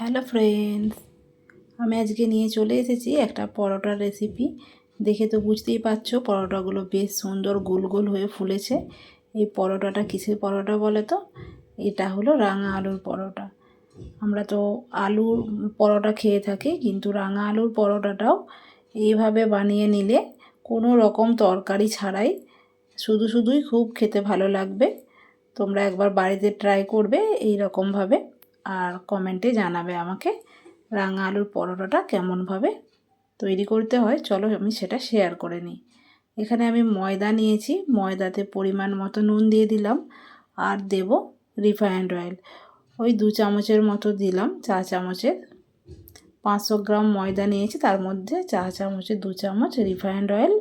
Hello friends, আমি আজকে নিয়ে চলে এসেছি একটা পরোটার রেসিপি। দেখে তো বুঝতেই পারছ, পরোটাগুলো বেশ সুন্দর গোল গোল হয়ে ফুলেছে। এই পরোটাটা কিসের পরোটা বলে তো? এটা হলো রাঙা আলুর পরোটা। আমরা তো আলুর পরোটা খেয়ে থাকি, কিন্তু রাঙা আলুর পরোটাটাও এইভাবে বানিয়ে নিলে কোনো রকম তরকারি ছাড়াই শুধু শুধুই খুব খেতে ভালো লাগবে। তোমরা একবার বাড়িতে ট্রাই করবে এই রকমভাবে আর কমেন্টে জানাবে আমাকে রাঙা আলুর পরোটাটা কেমনভাবে তৈরি করতে হয়। চলো আমি সেটা শেয়ার করে নিই। এখানে আমি ময়দা নিয়েছি। ময়দাতে পরিমাণ মতো নুন দিয়ে দিলাম আর দেব রিফাইন্ড অয়েল ওই দু চামচের মতো দিলাম চা চামচের। পাঁচশো গ্রাম ময়দা নিয়েছি। তার মধ্যে চা চামচের দু চামচ রিফাইন্ড অয়েল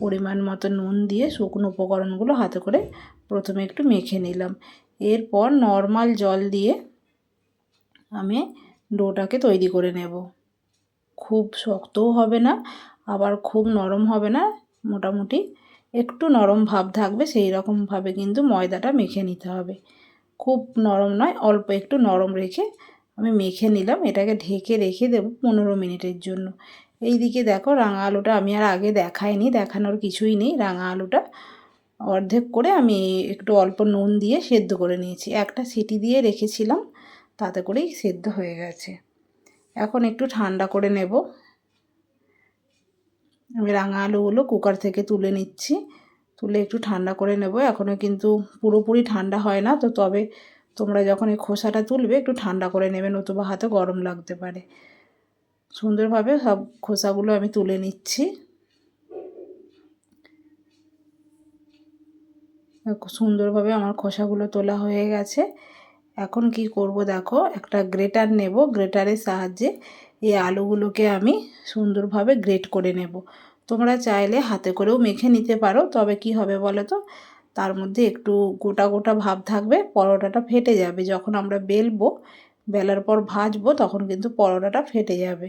পরিমাণ মতো নুন দিয়ে শুকনো উপকরণগুলো হাতে করে প্রথমে একটু মেখে নিলাম। এরপর নর্মাল জল দিয়ে আমি ডোটাকে তৈরি করে নেব। খুব শক্তও হবে না, আবার খুব নরম হবে না, মোটামুটি একটু নরম ভাব থাকবে, সেই রকমভাবে কিন্তু ময়দাটা মেখে নিতে হবে। খুব নরম নয়, অল্প একটু নরম রেখে আমি মেখে নিলাম, এটাকে ঢেকে রেখে দেবো পনেরো মিনিটের জন্য। এই দিকে দেখো রাঙা আলুটা আমি আর আগে দেখাইনি, দেখানোর কিছুই নেই। রাঙা আলুটা অর্ধেক করে আমি একটু অল্প নুন দিয়ে সেদ্ধ করে নিয়েছি। একটা সিটি দিয়ে রেখেছিলাম তাতে করেই সেদ্ধ হয়ে গেছে। এখন একটু ঠান্ডা করে নেব। আমি রাঙা আলুগুলো কুকার থেকে তুলে নিচ্ছি। তুলে একটু ঠান্ডা করে নেব। এখনও কিন্তু পুরোপুরি ঠান্ডা হয় না, তো তবে তোমরা যখন এই খোসাটা তুলবে একটু ঠান্ডা করে নেবে, নতুবা হাতে গরম লাগতে পারে। সুন্দরভাবে সব খোসাগুলো আমি তুলে নিচ্ছি। সুন্দরভাবে আমার খোসাগুলো তোলা হয়ে গেছে। এখন কি করব দেখো? একটা গ্রেটার নেব। গ্রেটারের সাহায্যে এই আলুগুলোকে আমি সুন্দরভাবে গ্রেট করে নেব। তোমরা চাইলে হাতে করেও মেখে নিতে পারো। তবে কি হবে বলো তো তার মধ্যে একটু গোটা গোটা ভাব থাকবে। পরোটাটা ফেটে যাবে। যখন আমরা বেলবো, বেলার পর ভাজবো, তখন কিন্তু পরোটাটা ফেটে যাবে।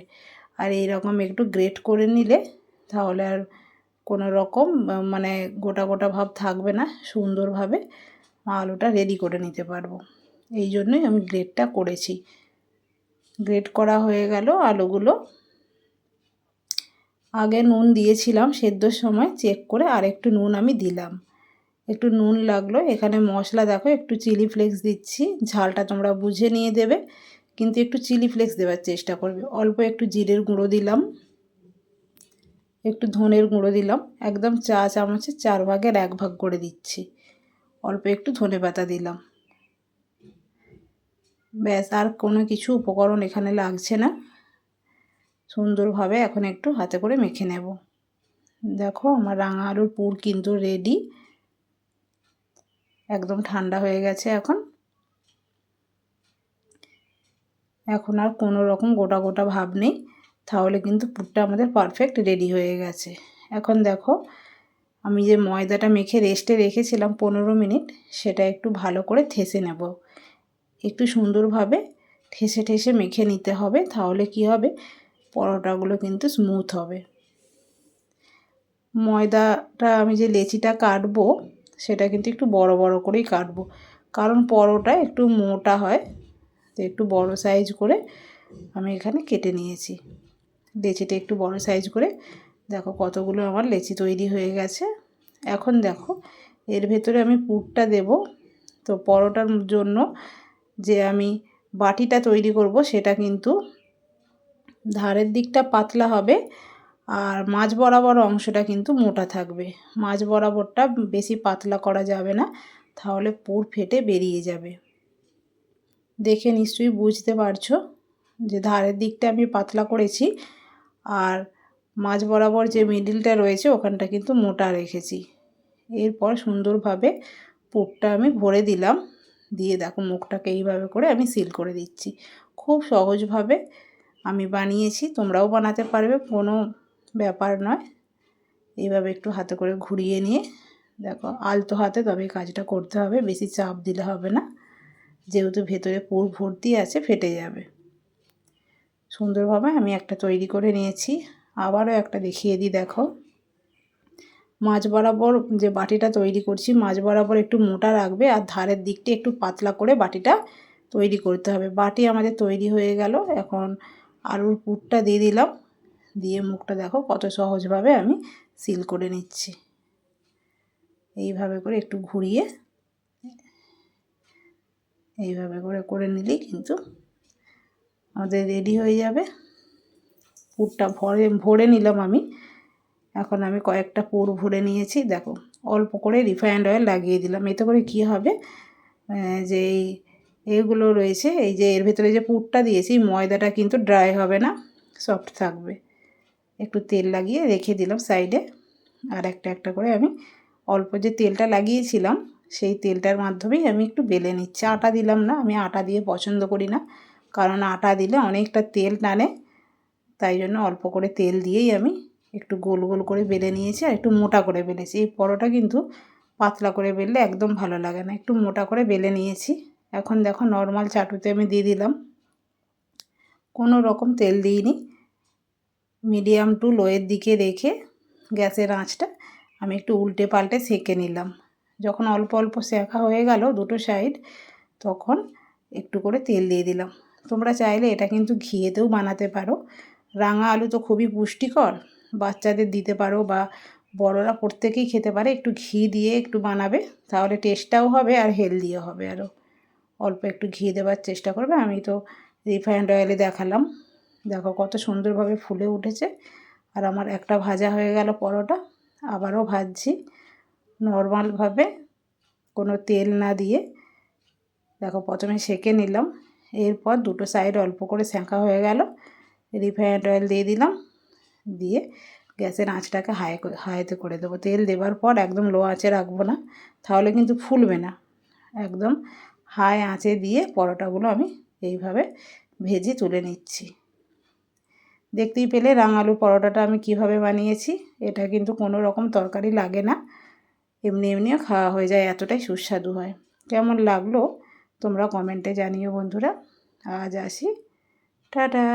আর এই রকম একটু গ্রেট করে নিলে তাহলে আর কোনো রকম মানে গোটা গোটা ভাব থাকবে না। সুন্দরভাবে আলুটা রেডি করে নিতে পারব। এই জন্যই আমি গ্রেডটা করেছি। গ্রেড করা হয়ে গেল আলুগুলো। আগে নুন দিয়েছিলাম সেদ্ধর সময় চেক করে আর একটু নুন আমি দিলাম। একটু নুন লাগল, এখানে মশলা দেখো, একটু চিলি ফ্লেক্স দিচ্ছি, ঝালটা তোমরা বুঝে নিয়ে দেবে, কিন্তু একটু চিলি ফ্লেক্স দেওয়ার চেষ্টা করবে। অল্প একটু জিরের গুঁড়ো দিলাম, একটু ধনের গুঁড়ো দিলাম, একদম চা চামচের চার ভাগের এক ভাগ করে দিচ্ছি। অল্প একটু ধনে পাতা দিলাম। ব্যাস, আর কোনো কিছু উপকরণ এখানে লাগছে না। সুন্দরভাবে এখন একটু হাতে করে মেখে নেব। দেখো, আমার রাঙা আলুর পুর কিন্তু রেডি একদম ঠান্ডা হয়ে গেছে এখন। এখন আর কোনো রকম গোটা গোটা ভাব নেই। তাহলে কিন্তু পুরটা আমাদের পারফেক্ট রেডি হয়ে গেছে। এখন দেখো, আমি যে ময়দাটা মেখে রেস্টে রেখেছিলাম পনেরো মিনিট, সেটা একটু ভালো করে থেসে নেব। একটু সুন্দরভাবে ঠেসে ঠেসে মেখে নিতে হবে, তাহলে কি হবে? পরোটাগুলো কিন্তু স্মুথ হবে। ময়দাটা আমি যে লেচিটা কাটবো, সেটা কিন্তু একটু বড় বড় করেই কাটবো। কারণ পরোটা একটু মোটা হয়, তো একটু বড় সাইজ করে আমি এখানে কেটে নিয়েছি। লেচিটা একটু বড় সাইজ করে, দেখো কতগুলো আমার লেচি তৈরি হয়ে গেছে। এখন দেখো, এর ভেতরে আমি পুরটা দেব। তো পরোটার জন্য যে আমি বাটিটা তৈরি করব সেটা কিন্তু ধারের দিকটা পাতলা হবে আর মাছ বরাবর অংশটা কিন্তু মোটা থাকবে। মাছ বরাবরটা বেশি পাতলা করা যাবে না, তাহলে পুর ফেটে বেরিয়ে যাবে। দেখে নিশ্চয়ই বুঝতে পারছ যে ধারের দিকটা আমি পাতলা করেছি আর মাছ বরাবর যে মিডিলটা রয়েছে ওখানটা কিন্তু মোটা রেখেছি। এরপর সুন্দরভাবে পুরটা আমি ভরে দিলাম। দিয়ে দেখো মুখটাকে এইভাবে করে আমি সিল করে দিচ্ছি। খুব সহজভাবে আমি বানিয়েছি, তোমরাও বানাতে পারবে, কোনো ব্যাপার নয়। এইভাবে একটু হাতে করে ঘুরিয়ে নিয়ে, দেখো আলতো হাতে তবে কাজটা করতে হবে, বেশি চাপ দিলে হবে না। যেহেতু ভেতরে পুর ভর্তি আছে, ফেটে যাবে। সুন্দরভাবে আমি একটা তৈরি করে নিয়েছি। আবারও একটা দেখিয়ে দিই, দেখো। মাছ বরাবর যে বাটিটা তৈরি করছি, মাঝ বরাবর একটু মোটা রাখবে আর ধারের দিকটা একটু পাতলা করে বাটিটা তৈরি করতে হবে। বাটি আমাদের তৈরি হয়ে গেল। এখন আলুর পুরটা দিয়ে দিলাম। দিয়ে মুখটা দেখো কত সহজভাবে আমি সিল করে নিচ্ছি। এইভাবে করে একটু ঘুরিয়ে, এইভাবে করে করে নিলেই কিন্তু আমাদের রেডি হয়ে যাবে। পুরটা ভরে ভরে নিলাম আমি। এখন আমি কয়েকটা পুর ভরে নিয়েছি, দেখো। অল্প করে রিফাইন্ড অয়েল লাগিয়ে দিলাম। এতে করে কি হবে? যে এই এগুলো রয়েছে, এই যে এর ভেতরে যে পুরটা দিয়েছি ময়দাটা কিন্তু ড্রাই হবে না, সফট থাকবে। একটু তেল লাগিয়ে রেখে দিলাম সাইডে। আর একটা একটা করে আমি অল্প যে তেলটা লাগিয়েছিলাম, সেই তেলটার মাধ্যমেই আমি একটু বেলে নিচ্ছি। আটা দিলাম না, আমি আটা দিয়ে পছন্দ করি না, কারণ আটা দিলে অনেকটা তেল টানে, তাই জন্য অল্প করে তেল দিয়েই আমি একটু গোল গোল করে বেলে নিয়েছি আর একটু মোটা করে বেলেছি। এই পরোটা কিন্তু পাতলা করে বেললে একদম ভালো লাগে না। একটু মোটা করে বেলে নিয়েছি। এখন দেখো নর্মাল চাটুতে আমি দিয়ে দিলাম। কোনো রকম তেল দিইনি। মিডিয়াম টু লোয়ের দিকে রেখে গ্যাসের আঁচটা আমি একটু উল্টে পাল্টে সেঁকে নিলাম। যখন অল্প অল্প শেখা হয়ে গেল দুটো সাইড তখন একটু করে তেল দিয়ে দিলাম। তোমরা চাইলে এটা কিন্তু ঘিয়েতেও বানাতে পারো। রাঙা আলু তো খুবই পুষ্টিকর। বাচ্চাদের দিতে পারো বা বড়রা প্রত্যেকেই খেতে পারে, একটু ঘি দিয়ে একটু বানাবে, তাহলে টেস্টটাও হবে আর হেলদিও হবে আরও অল্প একটু ঘি দেওয়ার চেষ্টা করবে, আমি তো রিফাইন্ড অয়েলে দেখালাম। দেখো কত সুন্দরভাবে ফুলে উঠেছে। আর আমার একটা ভাজা হয়ে গেল পরোটা, আবারও ভাজছি। নর্মালভাবে কোনো তেল না দিয়ে, দেখো প্রথমে সেঁকে নিলাম, এরপর দুটো সাইড অল্প করে সেঁকা হয়ে গেল রিফাইন্ড অয়েল দিয়ে দিলাম। দিয়ে গ্যাসের আঁচটাকে হাই হাইতে করে দেবো। তেল দেওয়ার পর একদম লো আঁচে রাখব না, তাহলে কিন্তু ফুলবে না। একদম হাই আঁচে দিয়ে পরোটাগুলো আমি এইভাবে ভেজে তুলে নিচ্ছি। দেখতেই পেলে রাঙালু পরোটাটা আমি কীভাবে বানিয়েছি, এটা কিন্তু কোনো রকম তরকারি লাগে না। এমনি এমনিও খাওয়া হয়ে যায়, এতটাই সুস্বাদু হয়। কেমন লাগল তোমরা কমেন্টে জানিও বন্ধুরা। আজ আসি, টাটা!